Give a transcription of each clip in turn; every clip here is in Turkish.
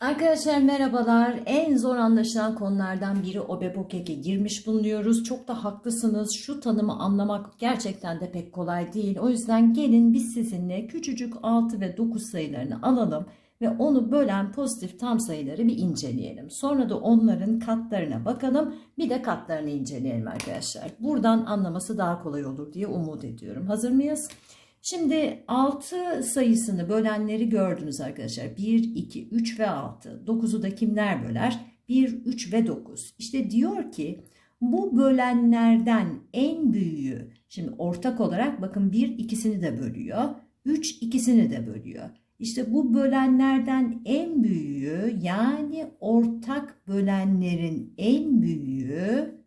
Arkadaşlar merhabalar. En zor anlaşılan konulardan biri OBEBOKEK'e girmiş bulunuyoruz. Çok da haklısınız. Şu tanımı anlamak gerçekten de pek kolay değil. O yüzden gelin biz sizinle küçücük 6 ve 9 sayılarını alalım ve onu bölen pozitif tam sayıları bir inceleyelim. Sonra da onların katlarına bakalım. Bir de katlarını inceleyelim arkadaşlar. Buradan anlaması daha kolay olur diye umut ediyorum. Hazır mıyız? Şimdi 6 sayısını bölenleri gördünüz arkadaşlar. 1, 2, 3 ve 6. 9'u da kimler böler? 1, 3 ve 9. İşte diyor ki bu bölenlerden en büyüğü, şimdi ortak olarak bakın 1 ikisini de bölüyor. 3 ikisini de bölüyor. İşte bu bölenlerden en büyüğü yani ortak bölenlerin en büyüğü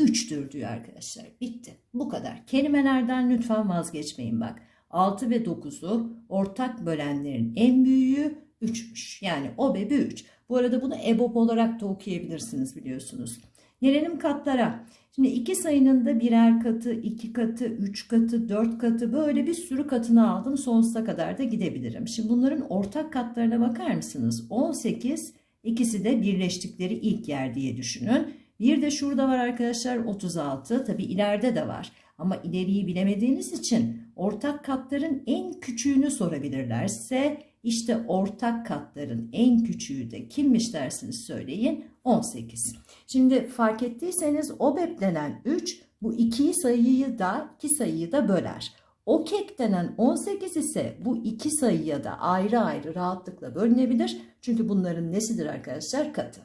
3'tür diyor arkadaşlar. Bitti. Bu kadar. Kelimelerden lütfen vazgeçmeyin bak. 6 ve 9'u ortak bölenlerin en büyüğü 3'müş. Yani o bebi 3. Bu arada bunu EBOB olarak da okuyabilirsiniz biliyorsunuz. Gelelim katlara. Şimdi iki sayının da birer katı, iki katı, üç katı, dört katı böyle bir sürü katını aldım. Sonsuza kadar da gidebilirim. Şimdi bunların ortak katlarına bakar mısınız? 18, ikisi de birleştikleri ilk yer diye düşünün. Bir de şurada var arkadaşlar 36. Tabi ileride de var. Ama ileriyi bilemediğiniz için ortak katların en küçüğünü sorabilirlerse işte ortak katların en küçüğü de kimmiş dersiniz söyleyin 18. Şimdi fark ettiyseniz OBEP denen 3 bu iki sayıyı da iki sayıyı da böler. OKEK denen 18 ise bu iki sayıya da ayrı ayrı rahatlıkla bölünebilir. Çünkü bunların nesidir arkadaşlar? Katı.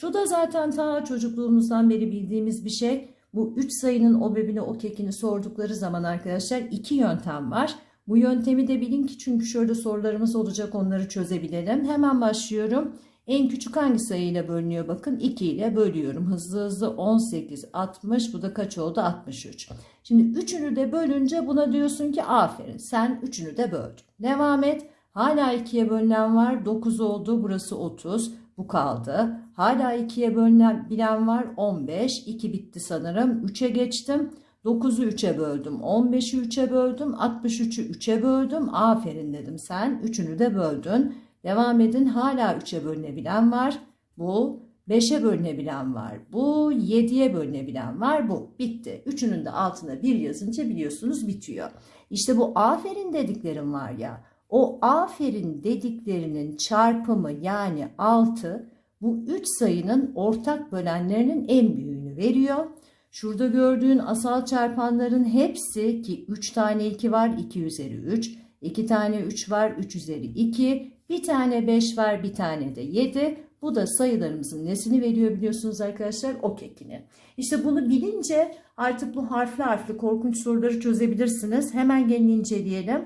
Şu da zaten ta çocukluğumuzdan beri bildiğimiz bir şey. Bu 3 sayının OBEB'ini OKEK'ini sordukları zaman arkadaşlar iki yöntem var. Bu yöntemi de bilin ki çünkü şöyle sorularımız olacak onları çözebilelim. Hemen başlıyorum. En küçük hangi sayıyla bölünüyor bakın 2 ile bölüyorum. Hızlı hızlı 18, 60 bu da kaç oldu 63. Şimdi üçünü de bölünce buna diyorsun ki aferin sen üçünü de böldün. Devam et. Hala 2'ye bölünen var 9 oldu burası 30 bu kaldı. Hala 2'ye bölünen bilen var 15 2 bitti sanırım 3'e geçtim. 9'u 3'e böldüm. 15'i 3'e böldüm. 63'ü 3'e böldüm. Aferin dedim sen. 3'ünü de böldün. Devam edin. Hala 3'e bölünebilen var. Bu 5'e bölünebilen var. Bu 7'ye bölünebilen var. Bu bitti. Üçünün de altına bir yazınca biliyorsunuz bitiyor. İşte bu aferin dediklerim var ya. O aferin dediklerinin çarpımı yani 6 bu 3 sayının ortak bölenlerinin en büyüğünü veriyor. Şurada gördüğün asal çarpanların hepsi ki 3 tane 2 var 2 üzeri 3. 2 tane 3 var 3 üzeri 2. Bir tane 5 var bir tane de 7. Bu da sayılarımızın nesini veriyor biliyorsunuz arkadaşlar? O kekini. İşte bunu bilince artık bu harfli harfli korkunç soruları çözebilirsiniz. Hemen gelin inceleyelim.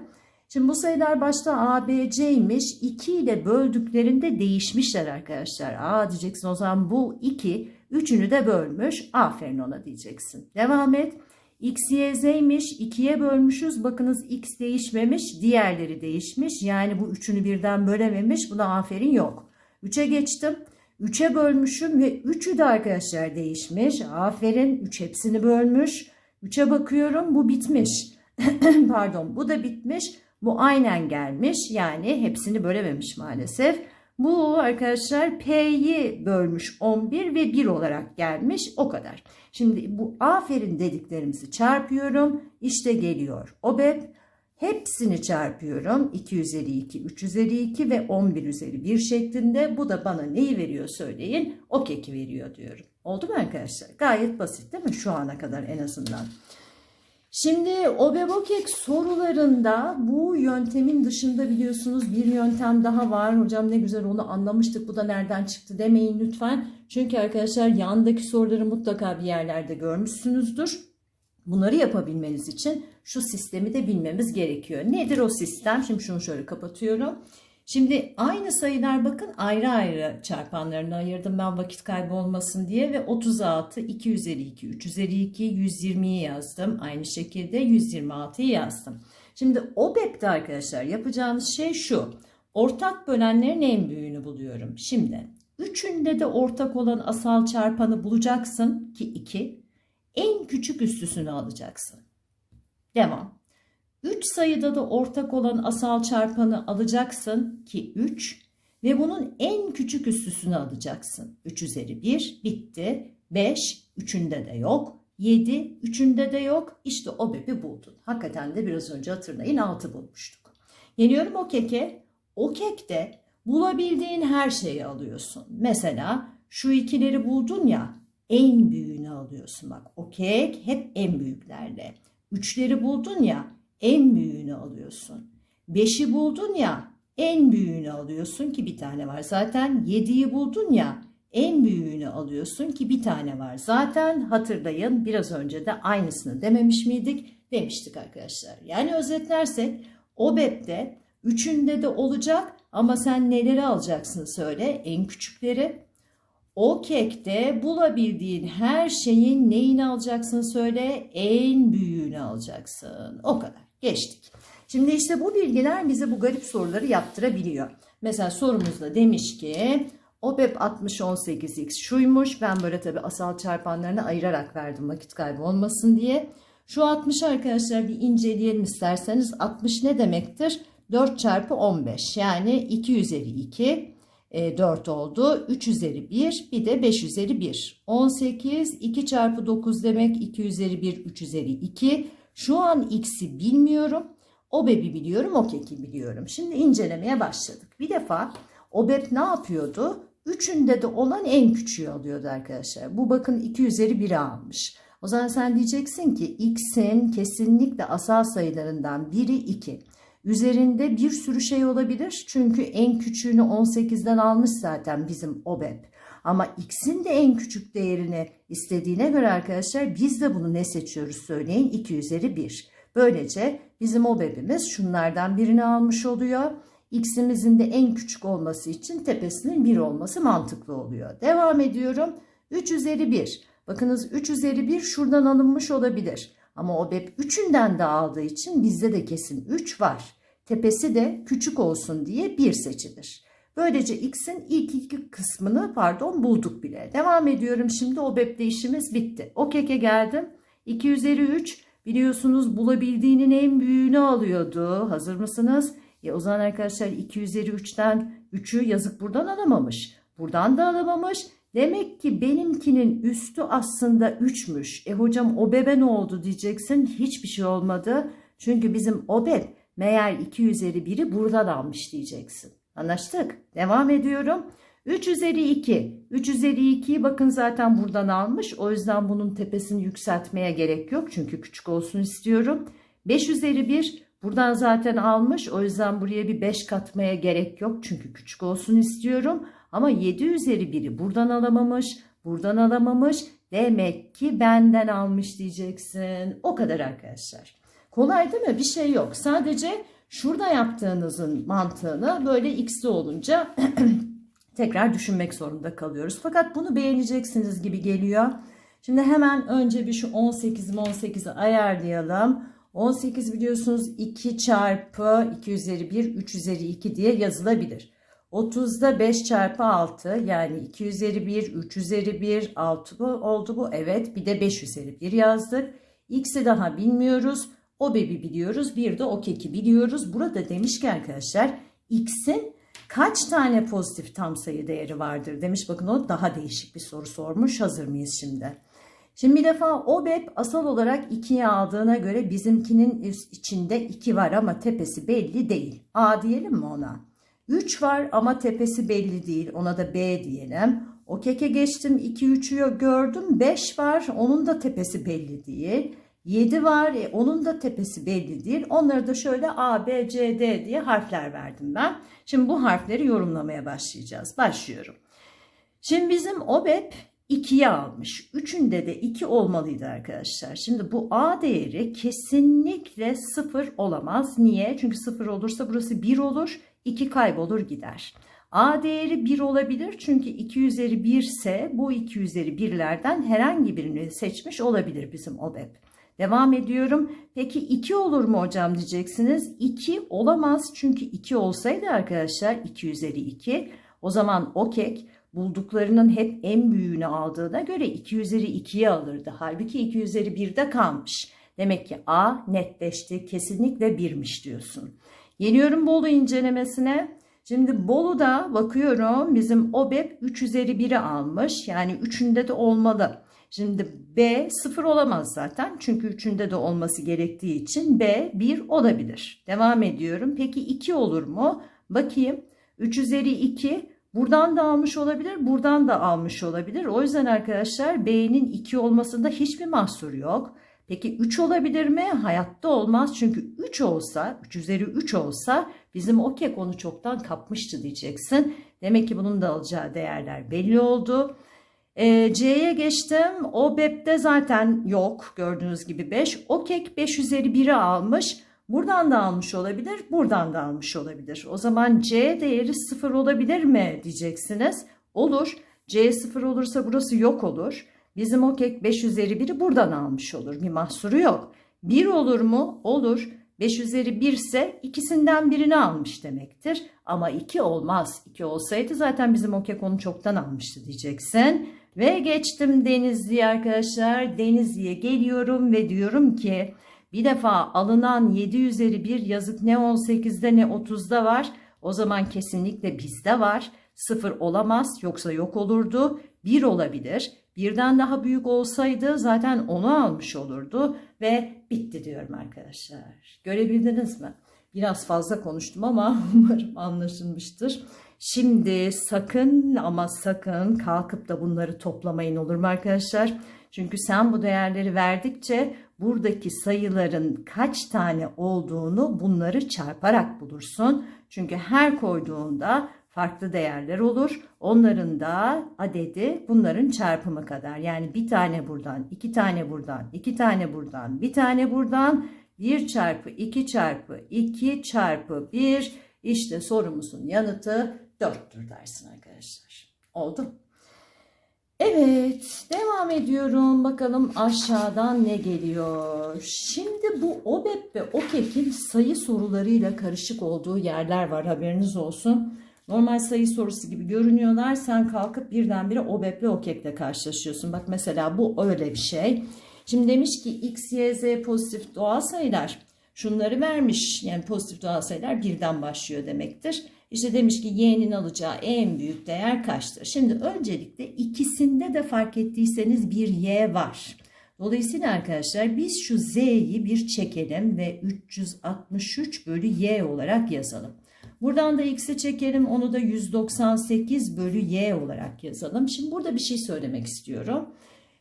Şimdi bu sayılar başta A, B, C'ymiş. 2 ile böldüklerinde değişmişler arkadaşlar. A diyeceksin o zaman bu 2 üçünü de bölmüş. Aferin ona diyeceksin. Devam et. X, Y, Z'ymiş. 2'ye bölmüşüz. Bakınız X değişmemiş. Diğerleri değişmiş. Yani bu üçünü birden bölememiş. Buna aferin yok. 3'e geçtim. 3'e bölmüşüm ve 3'ü de arkadaşlar değişmiş. Aferin 3 hepsini bölmüş. 3'e bakıyorum bu bitmiş. Pardon bu da bitmiş. Bu aynen gelmiş. Yani hepsini bölememiş maalesef. Bu arkadaşlar P'yi bölmüş 11 ve 1 olarak gelmiş. O kadar. Şimdi bu aferin dediklerimizi çarpıyorum. İşte geliyor. OBEP hepsini çarpıyorum. 2 üzeri 2, 3 üzeri 2 ve 11 üzeri 1 şeklinde. Bu da bana neyi veriyor söyleyin. O keki veriyor diyorum. Oldu mu arkadaşlar? Gayet basit değil mi? Şu ana kadar en azından. Şimdi OBEBOKEK sorularında bu yöntemin dışında biliyorsunuz bir yöntem daha var. Hocam ne güzel onu anlamıştık bu da nereden çıktı demeyin lütfen. Çünkü arkadaşlar yandaki soruları mutlaka bir yerlerde görmüşsünüzdür. Bunları yapabilmeniz için şu sistemi de bilmemiz gerekiyor. Nedir o sistem? Şimdi şunu şöyle kapatıyorum. Şimdi aynı sayılar bakın ayrı ayrı çarpanlarını ayırdım ben vakit kaybı olmasın diye ve 36, 2 üzeri 2, 3 üzeri 2, 120'yi yazdım. Aynı şekilde 126'yı yazdım. Şimdi OBEP'te arkadaşlar yapacağınız şey şu. Ortak bölenlerin en büyüğünü buluyorum. Şimdi üçünde de ortak olan asal çarpanı bulacaksın ki 2. En küçük üstüsünü alacaksın. Devam. 3 sayıda da ortak olan asal çarpanı alacaksın ki 3 Ve bunun en küçük üstüsünü alacaksın. 3 üzeri 1 bitti. 5 üçünde de yok. 7 üçünde de yok. İşte o bebi buldun. Hakikaten de biraz önce hatırlayın 6 bulmuştuk. Geliyorum o keke. O kekte bulabildiğin her şeyi alıyorsun. Mesela şu ikileri buldun ya en büyüğünü alıyorsun. Bak o kek hep en büyüklerle. Üçleri buldun ya en büyüğünü alıyorsun. Beşi buldun ya en büyüğünü alıyorsun ki bir tane var. Zaten yediyi buldun ya en büyüğünü alıyorsun ki bir tane var. Zaten hatırlayın biraz önce de aynısını dememiş miydik? Demiştik arkadaşlar. Yani özetlersek o bebde üçünde de olacak ama sen neleri alacaksın söyle en küçükleri. O kekte bulabildiğin her şeyin neyini alacaksın söyle en büyüğünü alacaksın. O kadar. Geçtik. Şimdi işte bu bilgiler bize bu garip soruları yaptırabiliyor. Mesela sorumuzda demiş ki OBEP 60-18x şuymuş. Ben böyle tabi asal çarpanlarını ayırarak verdim vakit kaybı olmasın diye. Şu 60 arkadaşlar bir inceleyelim isterseniz. 60 ne demektir? 4 çarpı 15 yani 2 üzeri 2 e, 4 oldu. 3 üzeri 1 bir de 5 üzeri 1. 18 2 çarpı 9 demek 2 üzeri 1 3 üzeri 2. Şu an x'i bilmiyorum. OBEB'i biliyorum, OKEK'i biliyorum. Şimdi incelemeye başladık. Bir defa OBEB ne yapıyordu? Üçünde de olan en küçüğü alıyordu arkadaşlar. Bu bakın 2 üzeri 1'i almış. O zaman sen diyeceksin ki x'in kesinlikle asal sayılarından biri 2. Üzerinde bir sürü şey olabilir. Çünkü en küçüğünü 18'den almış zaten bizim OBEB. Ama x'in de en küçük değerini istediğine göre arkadaşlar biz de bunu ne seçiyoruz söyleyin 2 üzeri 1. Böylece bizim OBEB'imiz şunlardan birini almış oluyor. X'imizin de en küçük olması için tepesinin 1 olması mantıklı oluyor. Devam ediyorum. 3 üzeri 1. Bakınız 3 üzeri 1 şuradan alınmış olabilir. Ama OBEB 3'ünden de aldığı için bizde de kesin 3 var. Tepesi de küçük olsun diye 1 seçilir. Böylece x'in ilk iki kısmını pardon bulduk bile. Devam ediyorum şimdi OBEB'de işimiz bitti. O keke geldim. 2 üzeri 3 biliyorsunuz bulabildiğinin en büyüğünü alıyordu. Hazır mısınız? E o zaman arkadaşlar 2 üzeri 3'ten 3'ü yazık buradan alamamış. Buradan da alamamış. Demek ki benimkinin üstü aslında 3'müş. E hocam o bebe ne oldu diyeceksin. Hiçbir şey olmadı. Çünkü bizim o beb meğer 2 üzeri 1'i buradan almış diyeceksin. Anlaştık. Devam ediyorum. 3 üzeri 2. 3 üzeri 2'yi bakın zaten buradan almış. O yüzden bunun tepesini yükseltmeye gerek yok. Çünkü küçük olsun istiyorum. 5 üzeri 1 buradan zaten almış. O yüzden buraya bir 5 katmaya gerek yok. Çünkü küçük olsun istiyorum. Ama 7 üzeri 1'i buradan alamamış. Buradan alamamış. Demek ki benden almış diyeceksin. O kadar arkadaşlar. Kolay değil mi? Bir şey yok. Sadece şurada yaptığınızın mantığını böyle x'li olunca tekrar düşünmek zorunda kalıyoruz. Fakat bunu beğeneceksiniz gibi geliyor. Şimdi hemen önce bir şu 18'i 18'i ayarlayalım. 18 biliyorsunuz 2 çarpı 2 üzeri 1 3 üzeri 2 diye yazılabilir. 30'da 5 çarpı 6 yani 2 üzeri 1 3 üzeri 1 6 bu oldu bu. Evet bir de 5 üzeri 1 yazdık. X'i daha bilmiyoruz. O bebi biliyoruz. Bir de o keki biliyoruz. Burada demiş ki arkadaşlar X'in kaç tane pozitif tam sayı değeri vardır demiş. Bakın o daha değişik bir soru sormuş. Hazır mıyız şimdi? Şimdi bir defa OBEP asal olarak 2'ye aldığına göre bizimkinin içinde 2 var ama tepesi belli değil. A diyelim mi ona? 3 var ama tepesi belli değil. Ona da B diyelim. O keke geçtim 2 3'ü gördüm. 5 var. Onun da tepesi belli değil. 7 var. E, onun da tepesi belli değil. Onları da şöyle A, B, C, D diye harfler verdim ben. Şimdi bu harfleri yorumlamaya başlayacağız. Başlıyorum. Şimdi bizim OBEP 2'ye almış. Üçünde de 2 olmalıydı arkadaşlar. Şimdi bu A değeri kesinlikle 0 olamaz. Niye? Çünkü 0 olursa burası 1 olur. 2 kaybolur gider. A değeri 1 olabilir çünkü 2 üzeri 1 ise bu 2 üzeri 1'lerden herhangi birini seçmiş olabilir bizim OBEP. Devam ediyorum. Peki 2 olur mu hocam diyeceksiniz. 2 olamaz çünkü 2 olsaydı arkadaşlar 2 üzeri 2 o zaman o kek bulduklarının hep en büyüğünü aldığına göre 2 üzeri 2'yi alırdı. Halbuki 2 üzeri 1'de kalmış. Demek ki A netleşti kesinlikle 1'miş diyorsun. Geliyorum Bolu incelemesine. Şimdi Bolu'da bakıyorum bizim OBEP 3 üzeri 1'i almış. Yani 3'ünde de olmalı. Şimdi B 0 olamaz zaten. Çünkü 3'ünde de olması gerektiği için B 1 olabilir. Devam ediyorum. Peki 2 olur mu? Bakayım. 3 üzeri 2 buradan da almış olabilir, buradan da almış olabilir. O yüzden arkadaşlar B'nin 2 olmasında hiçbir mahsur yok. Peki 3 olabilir mi? Hayatta olmaz. Çünkü 3 olsa, 3 üzeri 3 olsa bizim o kek onu çoktan kapmıştı diyeceksin. Demek ki bunun da alacağı değerler belli oldu. E, C'ye geçtim. O BEP'te zaten yok. Gördüğünüz gibi 5. O kek 5 üzeri 1'i almış. Buradan da almış olabilir, buradan da almış olabilir. O zaman C değeri 0 olabilir mi diyeceksiniz. Olur. C 0 olursa burası yok olur. Bizim o kek 5 üzeri 1'i buradan almış olur. Bir mahsuru yok. 1 olur mu? Olur. 5 üzeri 1 ise ikisinden birini almış demektir. Ama 2 olmaz. 2 olsaydı zaten bizim o kek onu çoktan almıştı diyeceksin. Ve geçtim Denizli'ye arkadaşlar. Denizli'ye geliyorum ve diyorum ki bir defa alınan 7 üzeri 1 yazık ne 18'de ne 30'da var. O zaman kesinlikle bizde var. 0 olamaz yoksa yok olurdu. 1 olabilir. Birden daha büyük olsaydı zaten onu almış olurdu ve bitti diyorum arkadaşlar. Görebildiniz mi? Biraz fazla konuştum ama umarım anlaşılmıştır. Şimdi sakın ama sakın kalkıp da bunları toplamayın olur mu arkadaşlar? Çünkü sen bu değerleri verdikçe buradaki sayıların kaç tane olduğunu bunları çarparak bulursun. Çünkü her koyduğunda farklı değerler olur. Onların da adedi bunların çarpımı kadar. Yani bir tane buradan, iki tane buradan, iki tane buradan, bir tane buradan. 1 çarpı 2 çarpı 2 çarpı 1 işte sorumuzun yanıtı 4'tür dersin arkadaşlar. Oldu. Evet, devam ediyorum. Bakalım aşağıdan ne geliyor. Şimdi bu OBEP ve OKEK'in sayı sorularıyla karışık olduğu yerler var. Haberiniz olsun. Normal sayı sorusu gibi görünüyorlar. Sen kalkıp birdenbire OBEP ve OKEK'le karşılaşıyorsun. Bak mesela bu öyle bir şey. Şimdi demiş ki X, Y, Z pozitif doğal sayılar. Şunları vermiş. Yani pozitif doğal sayılar birden başlıyor demektir. İşte demiş ki y'nin alacağı en büyük değer kaçtır? Şimdi öncelikle ikisinde de fark ettiyseniz bir y var. Dolayısıyla arkadaşlar biz şu z'yi bir çekelim ve 363 bölü y olarak yazalım. Buradan da x'i çekelim onu da 198 bölü y olarak yazalım. Şimdi burada bir şey söylemek istiyorum.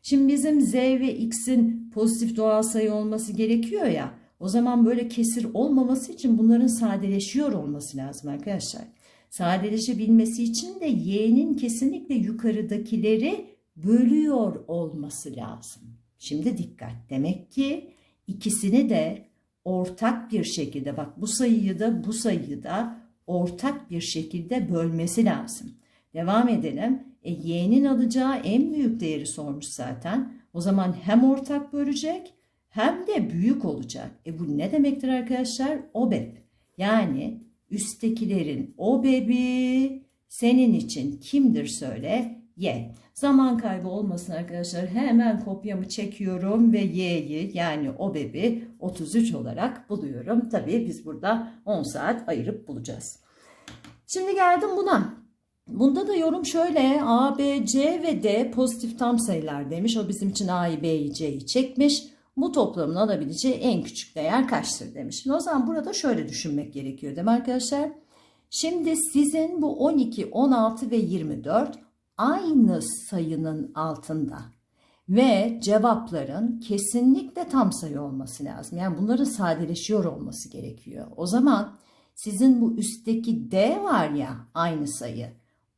Şimdi bizim z ve x'in pozitif doğal sayı olması gerekiyor ya. O zaman böyle kesir olmaması için bunların sadeleşiyor olması lazım arkadaşlar. Sadeleşebilmesi için de y'nin kesinlikle yukarıdakileri bölüyor olması lazım. Şimdi dikkat. Demek ki ikisini de ortak bir şekilde bak bu sayıyı da bu sayıyı da ortak bir şekilde bölmesi lazım. Devam edelim. E, y'nin alacağı en büyük değeri sormuş zaten. O zaman hem ortak bölecek hem de büyük olacak. E bu ne demektir arkadaşlar? OBEB. Yani üsttekilerin OBEB'i senin için kimdir söyle? Y. Zaman kaybı olmasın arkadaşlar. Hemen kopyamı çekiyorum ve Y'yi yani OBEB'i 33 olarak buluyorum. Tabii biz burada 10 saat ayırıp bulacağız. Şimdi geldim buna. Bunda da yorum şöyle A, B, C ve D pozitif tam sayılar demiş. O bizim için A'yı, B'yi, C'yi çekmiş. Bu toplamın alabileceği en küçük değer kaçtır demiş. Şimdi o zaman burada şöyle düşünmek gerekiyor değil mi arkadaşlar? Şimdi sizin bu 12, 16 ve 24 aynı sayının altında ve cevapların kesinlikle tam sayı olması lazım. Yani bunların sadeleşiyor olması gerekiyor. O zaman sizin bu üstteki D var ya aynı sayı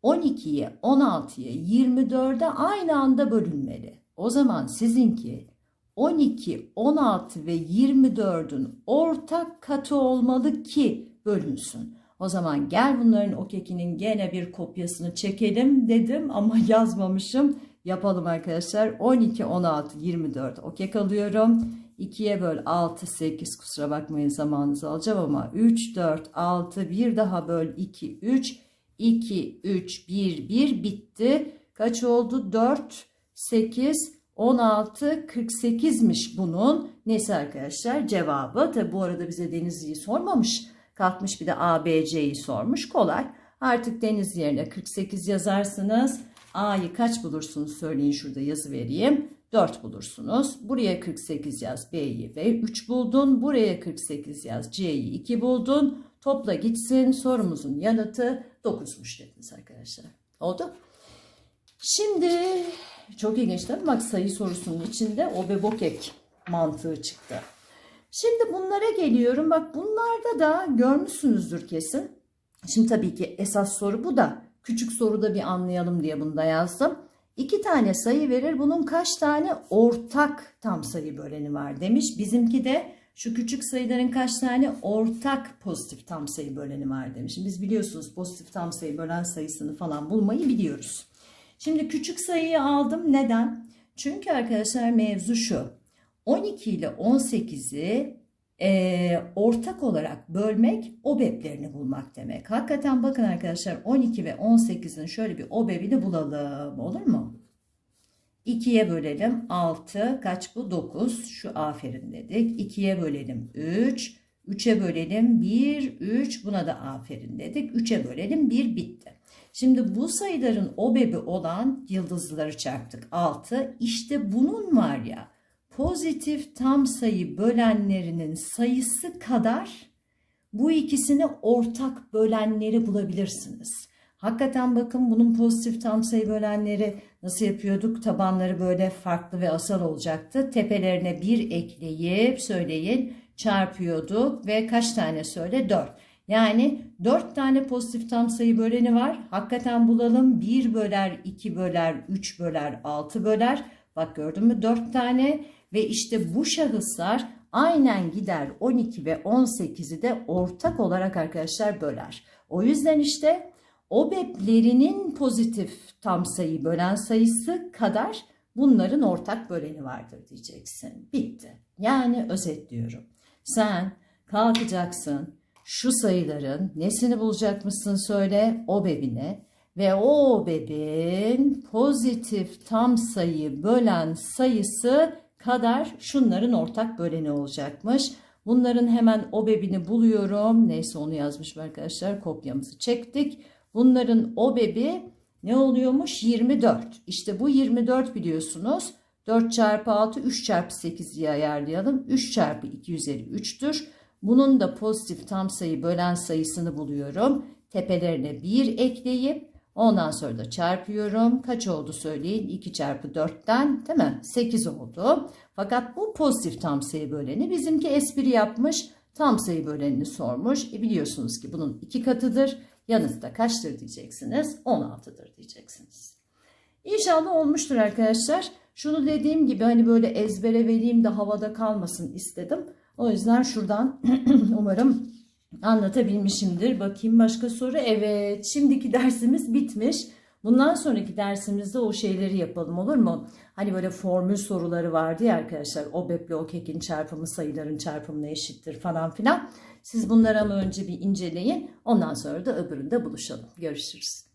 12'ye, 16'ya, 24'e aynı anda bölünmeli. O zaman sizinki 12, 16 ve 24'ün ortak katı olmalı ki bölünsün. O zaman gel bunların o kekinin gene bir kopyasını çekelim dedim ama yazmamışım. Yapalım arkadaşlar. 12, 16, 24 o kek alıyorum. 2'ye böl 6, 8 kusura bakmayın zamanınızı alacağım ama 3, 4, 6 bir daha böl 2, 3, 2, 3, 1, 1 bitti. Kaç oldu? 4, 8, 16, 48'miş bunun. Nesi arkadaşlar? Cevabı. Tabi bu arada bize Denizli'yi sormamış. Kalkmış bir de ABC'yi sormuş. Kolay. Artık deniz yerine 48 yazarsınız. A'yı kaç bulursunuz söyleyin şurada yazı vereyim. 4 bulursunuz. Buraya 48 yaz B'yi ve 3 buldun. Buraya 48 yaz C'yi 2 buldun. Topla gitsin. Sorumuzun yanıtı 9'muş dediniz arkadaşlar. Oldu. Şimdi çok ilginç değil mi? Bak sayı sorusunun içinde obebokek mantığı çıktı. Şimdi bunlara geliyorum. Bak bunlarda da görmüşsünüzdür kesin. Şimdi tabii ki esas soru bu da. Küçük soruda bir anlayalım diye bunu da yazdım. İki tane sayı verir. Bunun kaç tane ortak tam sayı böleni var demiş. Bizimki de şu küçük sayıların kaç tane ortak pozitif tam sayı böleni var demiş. Biz biliyorsunuz pozitif tam sayı bölen sayısını falan bulmayı biliyoruz. Şimdi küçük sayıyı aldım. Neden? Çünkü arkadaşlar mevzu şu. 12 ile 18'i e, ortak olarak bölmek OBEB'lerini bulmak demek. Hakikaten bakın arkadaşlar 12 ve 18'in şöyle bir OBEB'ini bulalım. Olur mu? 2'ye bölelim 6 kaç bu 9 şu aferin dedik 2'ye bölelim 3 3'e bölelim 1 3 buna da aferin dedik 3'e bölelim 1 bitti. Şimdi bu sayıların obebi olan yıldızları çarptık 6 işte bunun var ya pozitif tam sayı bölenlerinin sayısı kadar bu ikisini ortak bölenleri bulabilirsiniz. Hakikaten bakın bunun pozitif tam sayı bölenleri nasıl yapıyorduk? Tabanları böyle farklı ve asal olacaktı. Tepelerine bir ekleyip söyleyin çarpıyorduk ve kaç tane söyle? 4. Yani 4 tane pozitif tam sayı böleni var. Hakikaten bulalım. 1 böler, 2 böler, 3 böler, 6 böler. Bak gördün mü 4 tane ve işte bu şahıslar aynen gider 12 ve 18'i de ortak olarak arkadaşlar böler. O yüzden işte OBEP'lerinin pozitif tam sayı bölen sayısı kadar bunların ortak böleni vardır diyeceksin. Bitti. Yani özetliyorum. Sen kalkacaksın şu sayıların nesini bulacak mısın söyle OBEB'ine ve o OBEB'in pozitif tam sayı bölen sayısı kadar şunların ortak böleni olacakmış. Bunların hemen OBEB'ini buluyorum. Neyse onu yazmışım arkadaşlar. Kopyamızı çektik. Bunların OBEB'i ne oluyormuş? 24. İşte bu 24 biliyorsunuz. 4 çarpı 6 3 çarpı 8 diye ayarlayalım. 3 çarpı 2 üzeri 3'tür. Bunun da pozitif tam sayı bölen sayısını buluyorum. Tepelerine 1 ekleyip ondan sonra da çarpıyorum. Kaç oldu söyleyin? 2 çarpı 4'ten değil mi? 8 oldu. Fakat bu pozitif tam sayı böleni bizimki espri yapmış. Tam sayı bölenini sormuş. E biliyorsunuz ki bunun iki katıdır. Yanıtı da kaçtır diyeceksiniz? 16'dır diyeceksiniz. İnşallah olmuştur arkadaşlar. Şunu dediğim gibi hani böyle ezbere vereyim de havada kalmasın istedim. O yüzden şuradan umarım anlatabilmişimdir. Bakayım başka soru. Evet şimdiki dersimiz bitmiş. Bundan sonraki dersimizde o şeyleri yapalım olur mu? Hani böyle formül soruları vardı ya arkadaşlar. O beple o kekin çarpımı sayıların çarpımına eşittir falan filan. Siz bunları ama önce bir inceleyin. Ondan sonra da öbüründe buluşalım. Görüşürüz.